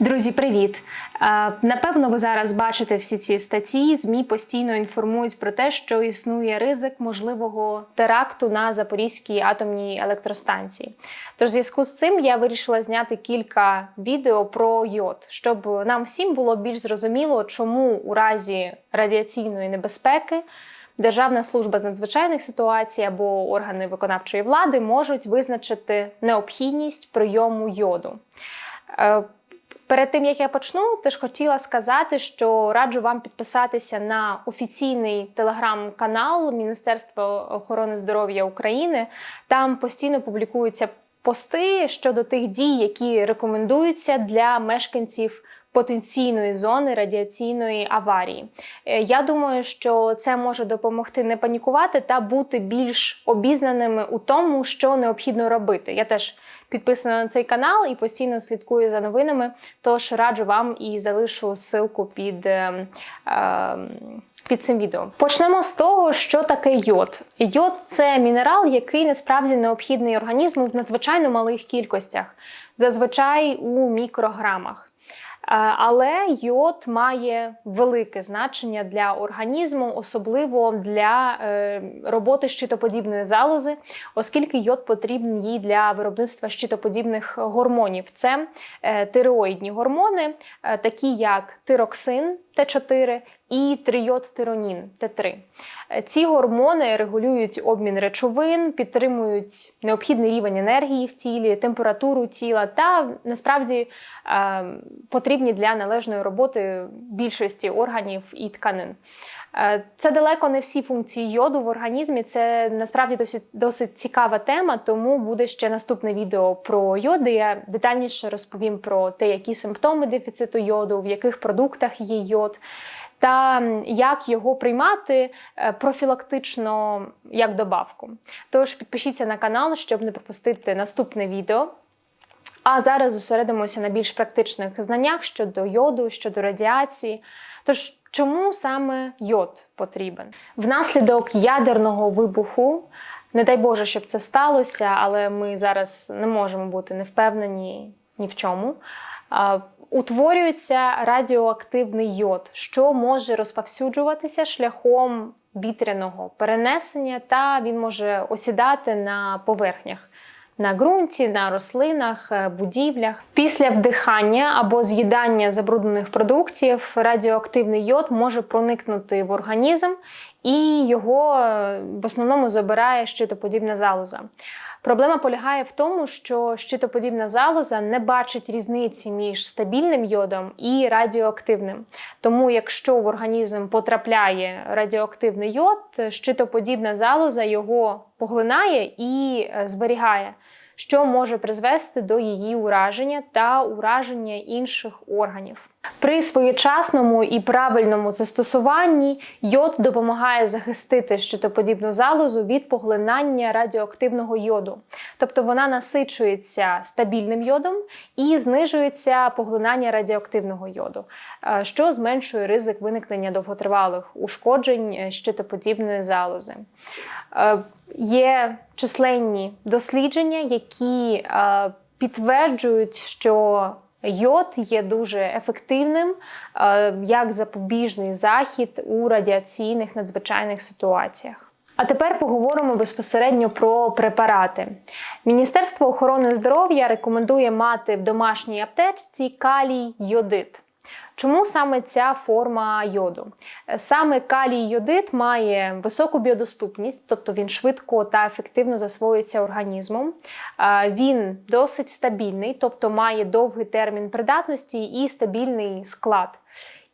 Друзі, привіт! Е, Напевно, ви зараз бачите всі ці статті. ЗМІ постійно інформують про те, що існує ризик можливого теракту на Запорізькій атомній електростанції. Тож, в зв'язку з цим я вирішила зняти кілька відео про йод, щоб нам всім було більш зрозуміло, чому у разі радіаційної небезпеки. Державна служба з надзвичайних ситуацій або органи виконавчої влади можуть визначити необхідність прийому йоду. Перед тим як я почну, теж хотіла сказати, що раджу вам підписатися на офіційний телеграм-канал Міністерства охорони здоров'я України. Там постійно публікуються пости щодо тих дій, які рекомендуються для мешканців потенційної зони радіаційної аварії. Е, Я думаю, що це може допомогти не панікувати та бути більш обізнаними у тому, що необхідно робити. Я теж підписана на цей канал і постійно слідкую за новинами. Тож раджу вам і залишу ссылку під. е, е, під цим відео почнемо з того, що таке йод. Йод це мінерал, який насправді необхідний організму в надзвичайно малих кількостях, зазвичай у мікрограмах. Е, Але йод має велике значення для організму, особливо для е, роботи щитоподібної залози, оскільки йод потрібен їй для виробництва щитоподібних гормонів. Це тироїдні тиреоїдні гормони, е, такі як тироксин Т4 і трийод-тиронін Т3. Е, Ці гормони регулюють обмін речовин, підтримують необхідний рівень енергії в тілі, температуру тіла та насправді е, потрібні для належної роботи більшості органів і тканин. Е, Це далеко не всі функції йоду в організмі. Це насправді досить, досить цікава тема, тому буде ще наступне відео про йод, де я детальніше розповім про те, які симптоми дефіциту йоду, в яких продуктах є йод. Та як його приймати е, профілактично як добавку. Тож підпишіться на канал, щоб не пропустити наступне відео. А зараз зосередимося на більш практичних знаннях щодо йоду, щодо радіації. Тож, чому саме йод потрібен? Внаслідок ядерного вибуху, не дай Боже, щоб це сталося, але ми зараз не можемо бути не впевнені ні в чому. Утворюється радіоактивний йод, що може розповсюджуватися шляхом вітряного перенесення, та він може осідати на поверхнях на ґрунті, на рослинах, е, будівлях. Після вдихання або з'їдання забруднених продуктів радіоактивний йод може проникнути в організм і його е, в основному забирає щитоподібна залоза. Проблема полягає в тому, що щитоподібна залоза не бачить різниці між стабільним йодом і радіоактивним. Тому, якщо в організм потрапляє радіоактивний йод, щитоподібна залоза його поглинає і е, зберігає, що може призвести до її ураження та ураження інших органів. При своєчасному і правильному застосуванні йод допомагає захистити щитоподібну залозу від поглинання радіоактивного йоду, тобто вона насичується стабільним йодом і знижується поглинання радіоактивного йоду, е, що зменшує ризик виникнення довготривалих ушкоджень е, щитоподібної залози. Е, Є численні дослідження, які підтверджують, що Йод є дуже ефективним е, як запобіжний захід у радіаційних надзвичайних ситуаціях. А тепер поговоримо безпосередньо про препарати. Міністерство охорони здоров'я рекомендує мати в домашній аптечці калій йодит. Чому саме ця форма йоду? Саме калій йодит має високу біодоступність, тобто він швидко та ефективно засвоюється організмом. Е, Він досить стабільний, тобто має довгий термін придатності і стабільний склад.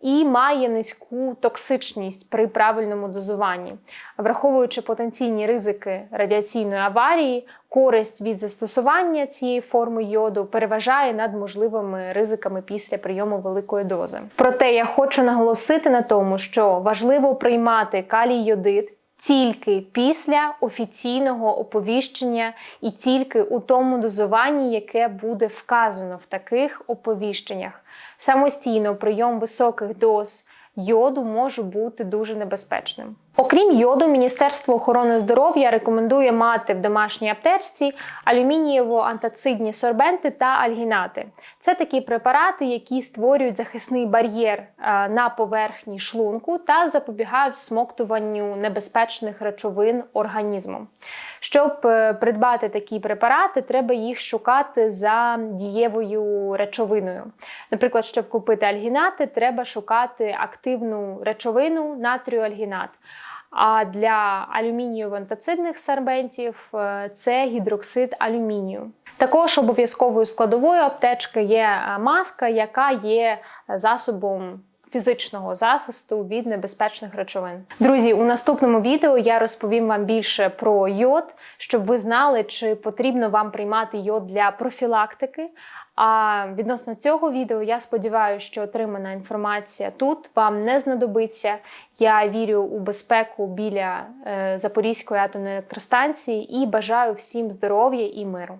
І має низьку токсичність при правильному дозуванні, враховуючи потенційні ризики радіаційної аварії, користь від застосування цієї форми йоду переважає над можливими ризиками після прийому великої дози. Проте я хочу наголосити на тому, що важливо приймати калій йодит тільки після офіційного оповіщення і тільки у тому дозуванні, яке буде вказано в таких оповіщеннях. Самостійно прийом високих доз йоду може бути дуже небезпечним. Окрім йоду, Міністерство охорони здоров'я рекомендує мати в домашній аптечці алюмінієво-антацидні сорбенти та альгінати. Це такі препарати, які створюють захисний бар'єр е, на поверхні шлунку та запобігають всмоктуванню небезпечних речовин організмом. Щоб е, придбати такі препарати, треба їх шукати за дієвою речовиною. Наприклад, щоб купити альгінати, треба шукати активну речовину натріоальгінат. А для алюмінієво-антацидних сорбентів е, це гідроксид алюмінію. Також обов'язковою складовою аптечки є е, маска, яка є засобом фізичного захисту від небезпечних речовин. Друзі, у наступному відео я розповім вам більше про йод, щоб ви знали, чи потрібно вам приймати йод для профілактики. А відносно цього відео я сподіваюся, що отримана інформація тут вам не знадобиться. Я вірю у безпеку біля е, Запорізької атомної електростанції і бажаю всім здоров'я і миру.